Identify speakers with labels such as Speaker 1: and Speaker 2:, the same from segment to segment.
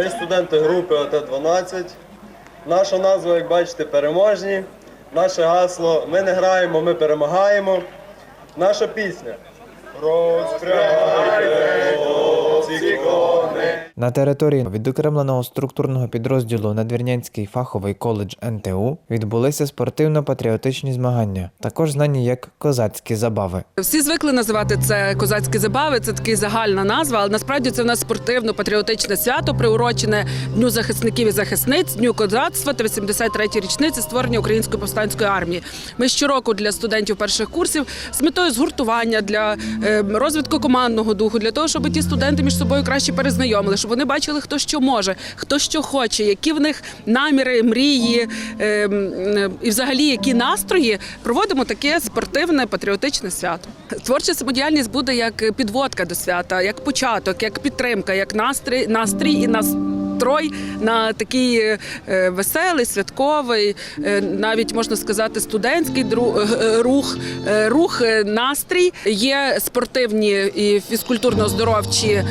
Speaker 1: Ми студенти групи ОТ-12. Наша назва, як бачите, переможні. Наше гасло Ми не граємо, ми перемагаємо. Наша пісня. Розпрягайте.
Speaker 2: На території відокремленого структурного підрозділу Надвірнянський фаховий коледж НТУ відбулися спортивно-патріотичні змагання, також знані як козацькі забави.
Speaker 3: Всі звикли називати це козацькі забави. Це така загальна назва, але насправді це в нас спортивно-патріотичне свято, приурочене Дню захисників і захисниць, Дню козацтва та 83-й річниці створення української повстанської армії. Ми щороку для студентів перших курсів з метою згуртування для е, розвитку командного духу, для того, щоб ті студенти між собою краще перезнайомили, щоб вони бачили, хто що може, хто що хоче, які в них наміри, мрії е, м, е, і взагалі які настрої. Проводимо таке спортивне патріотичне свято. Творча самодіяльність буде як підводка до свята, як початок, як підтримка, як настрій, настрій і настрой на такий е, веселий, святковий, е, навіть можна сказати, студентський рух, рух, настрій. Є спортивні і фізкультурно-здоровчі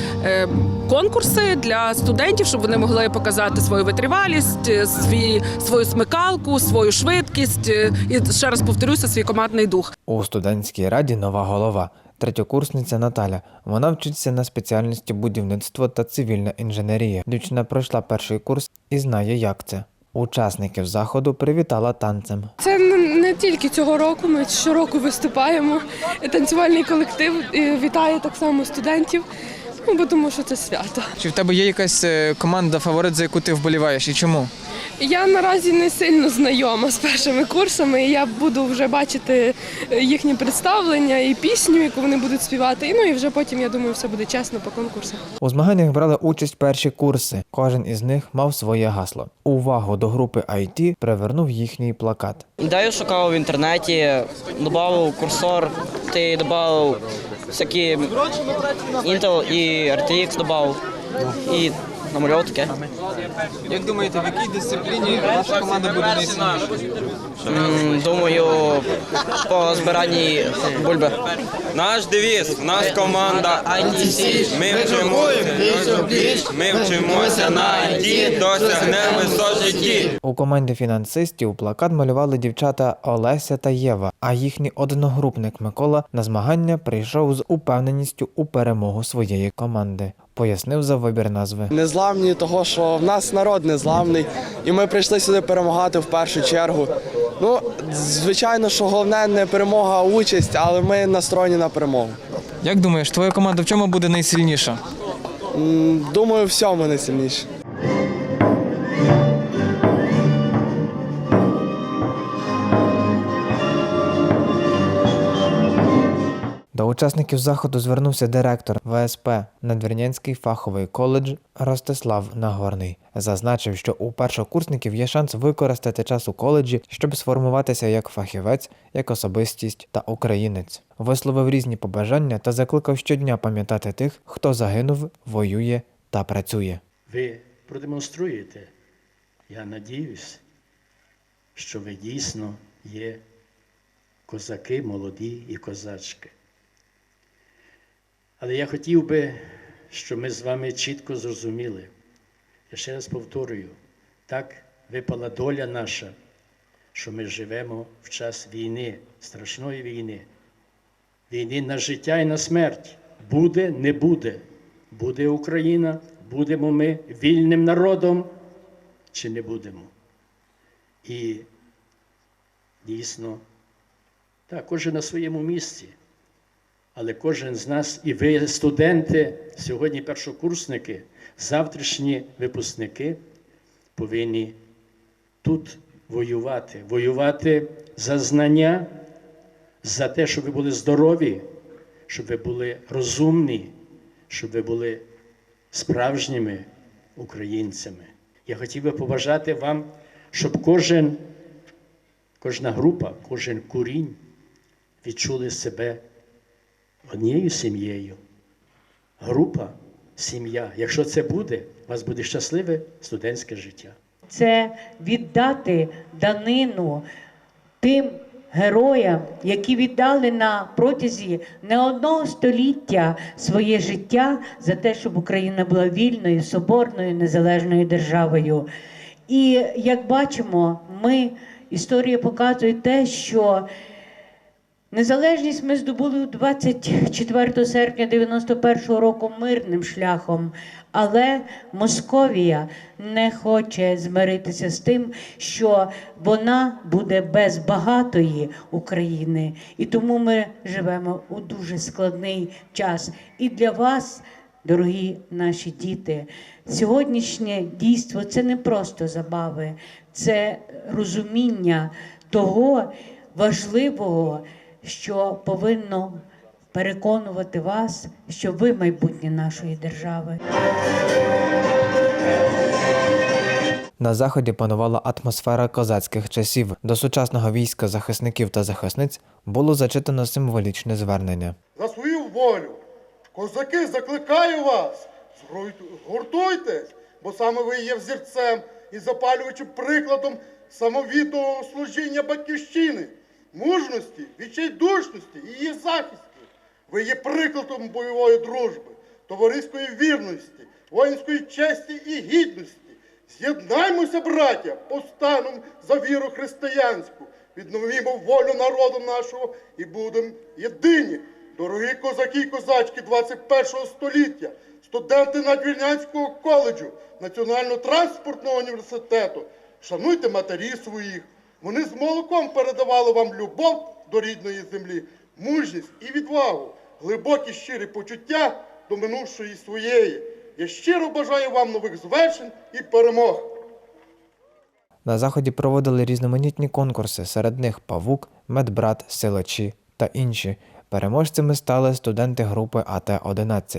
Speaker 3: конкурси для студентів, щоб вони могли показати свою витривалість, е, свій, свою смикалку, свою швидкість е, і ще раз повторюся, свій командний дух.
Speaker 2: У студентській раді нова голова. Третьокурсниця Наталя. Вона вчиться на спеціальності будівництво та цивільна інженерія. Дівчина пройшла перший курс і знає, як це. Учасників заходу привітала танцем.
Speaker 4: Це не тільки цього року. Ми щороку виступаємо. Танцювальний колектив е, вітає так само студентів. Ну, бо тому що це свято.
Speaker 5: Чи в тебе є якась е, команда фаворит, за яку ти вболіваєш і чому?
Speaker 4: Я наразі не сильно знайома з першими курсами. і Я буду вже бачити е, їхні представлення і пісню, яку вони будуть співати. І ну і вже потім я думаю, все буде чесно по конкурсах.
Speaker 2: У змаганнях брали участь перші курси. Кожен із них мав своє гасло. Увагу до групи IT привернув їхній плакат.
Speaker 6: Ідею шукав в інтернеті, додав курсор, ти додав всякі Intel і RTX додав і намалював таке.
Speaker 5: Як думаєте, в якій дисципліні ваша команда буде найсильнішою?
Speaker 6: М, Думаю, по збиранні бульби.
Speaker 7: Наш девіз, наш команда Ми вчимося, ми вчимося на IT, досягнемо височі.
Speaker 2: У команді фінансистів плакат малювали дівчата Олеся та Єва, а їхній одногрупник Микола на змагання прийшов з упевненістю у перемогу своєї команди. Пояснив за вибір назви.
Speaker 8: Незламні того, що в нас народ незламний, і ми прийшли сюди перемагати в першу чергу. Ну, звичайно, що головне не перемога, а участь, але ми настроєні на перемогу.
Speaker 5: Як думаєш, твоя команда в чому буде найсильніша?
Speaker 8: М, Думаю, в всьому найсильніше.
Speaker 2: Учасників заходу звернувся директор ВСП Надвірнянський фаховий коледж Ростислав Нагорний. Зазначив, що у першокурсників є шанс використати час у коледжі, щоб сформуватися як фахівець, як особистість та українець. Висловив різні побажання та закликав щодня пам'ятати тих, хто загинув, воює та працює.
Speaker 9: ви продемонструєте, я надіюсь, що ви дійсно є козаки молоді і козачки. Але я хотів би, щоб ми з вами чітко зрозуміли. Я ще раз повторюю, так випала доля наша, що ми живемо в час війни, страшної війни, війни на життя і на смерть. Буде, не буде. Буде Україна, будемо ми вільним народом чи не будемо. І дійсно, так, кожен на своєму місці. Але кожен з нас, і ви, студенти, сьогодні першокурсники, завтрашні випускники, повинні тут воювати. Воювати за знання, за те, щоб ви були здорові, щоб ви були розумні, щоб ви були справжніми українцями. Я хотів би побажати вам, щоб кожен, кожна група, кожен курінь відчули себе однією сім'єю. Група, сім'я. Якщо це буде, у вас буде щасливе студентське життя.
Speaker 10: це віддати данину тим героям, які віддали на протязі не одного століття своє життя за те, щоб Україна була вільною, соборною, незалежною державою. І як бачимо, ми історія показує те, що Незалежність ми здобули 24 серпня 91 року мирним шляхом, але Московія не хоче змиритися з тим, що вона буде без багатої України, і тому ми живемо у дуже складний час. І для вас, дорогі наші діти, сьогоднішнє дійство це не просто забави, це розуміння того важливого що повинно переконувати вас, що ви майбутнє нашої держави.
Speaker 2: На заході панувала атмосфера козацьких часів. До сучасного війська захисників та захисниць було зачитано символічне звернення.
Speaker 11: за свою волю. Козаки, закликаю вас, згуртуйтесь, бо саме ви є взірцем і запалюючим прикладом самовідданого служіння батьківщини, мужності, відчайдушності і її захисту. Ви є прикладом бойової дружби, товариської вірності, воїнської честі і гідності. З'єднаймося, браття, повстаном за віру християнську, відновімо волю народу нашого і будемо єдині. Дорогі козаки і козачки 21-го століття, студенти Надвірнянського коледжу, Національно-транспортного університету, шануйте матерів своїх. Вони з молоком передавали вам любов до рідної землі, мужність і відвагу, глибокі щирі почуття до минувшої своєї. Я щиро бажаю вам нових звершень і перемог.
Speaker 2: На заході проводили різноманітні конкурси, серед них Павук, Медбрат, Силачі та інші. Переможцями стали студенти групи АТ-11.